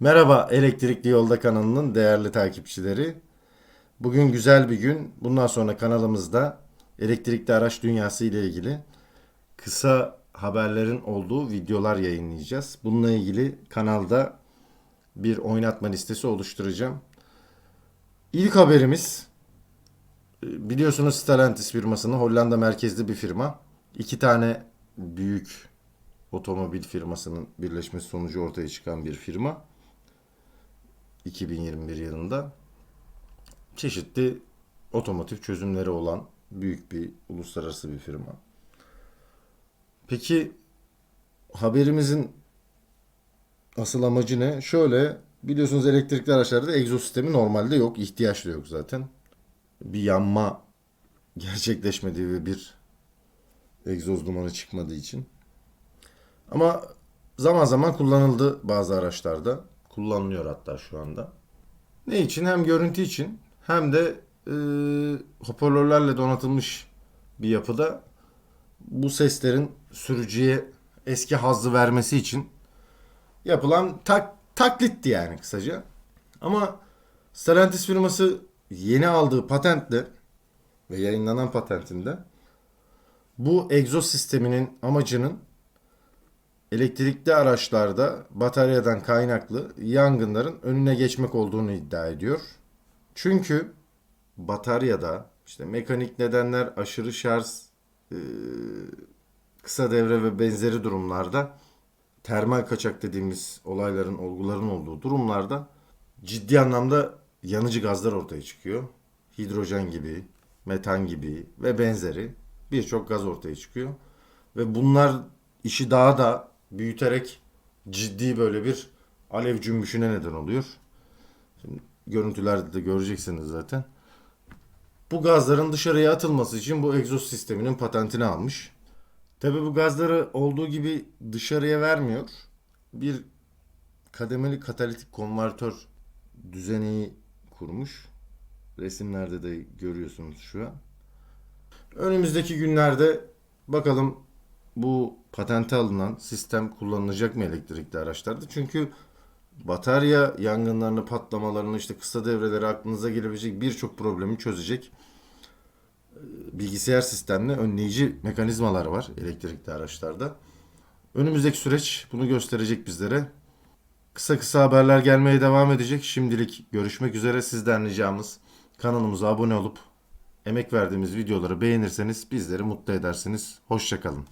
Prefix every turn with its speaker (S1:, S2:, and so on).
S1: Merhaba Elektrikli Yolda kanalının değerli takipçileri. Bugün güzel bir gün. Bundan sonra kanalımızda elektrikli araç dünyası ile ilgili kısa haberlerin olduğu videolar yayınlayacağız. Bununla ilgili kanalda bir oynatma listesi oluşturacağım. İlk haberimiz e, biliyorsunuz Stellantis firmasının Hollanda merkezli bir firma. İki tane büyük otomobil firmasının birleşmesi sonucu ortaya çıkan bir firma. 2021 yılında çeşitli otomotiv çözümleri olan büyük bir uluslararası bir firma. Peki haberimizin asıl amacı ne? Şöyle biliyorsunuz elektrikli araçlarda egzoz sistemi normalde yok. ihtiyaç da yok zaten. Bir yanma gerçekleşmediği ve bir egzoz dumanı çıkmadığı için. Ama zaman zaman kullanıldı bazı araçlarda. Kullanılıyor hatta şu anda. Ne için? Hem görüntü için hem de e, hoparlörlerle donatılmış bir yapıda bu seslerin sürücüye eski hazzı vermesi için yapılan tak, taklitti yani kısaca. Ama Stellantis firması yeni aldığı patentle ve yayınlanan patentinde bu egzoz sisteminin amacının elektrikli araçlarda bataryadan kaynaklı yangınların önüne geçmek olduğunu iddia ediyor. Çünkü bataryada işte mekanik nedenler, aşırı şarj, e, kısa devre ve benzeri durumlarda termal kaçak dediğimiz olayların, olguların olduğu durumlarda ciddi anlamda yanıcı gazlar ortaya çıkıyor. Hidrojen gibi, metan gibi ve benzeri birçok gaz ortaya çıkıyor. Ve bunlar işi daha da büyüterek ciddi böyle bir alev cümbüşüne neden oluyor. Şimdi görüntülerde de göreceksiniz zaten. Bu gazların dışarıya atılması için bu egzoz sisteminin patentini almış. Tabi bu gazları olduğu gibi dışarıya vermiyor. Bir kademeli katalitik konvertör düzeneği kurmuş. Resimlerde de görüyorsunuz şu an. Önümüzdeki günlerde bakalım bu patente alınan sistem kullanılacak mı elektrikli araçlarda? Çünkü batarya yangınlarını, patlamalarını, işte kısa devreleri aklınıza gelebilecek birçok problemi çözecek e, bilgisayar sistemli önleyici mekanizmalar var elektrikli araçlarda. Önümüzdeki süreç bunu gösterecek bizlere. Kısa kısa haberler gelmeye devam edecek. Şimdilik görüşmek üzere. Sizden ricamız kanalımıza abone olup emek verdiğimiz videoları beğenirseniz bizleri mutlu edersiniz. Hoşçakalın.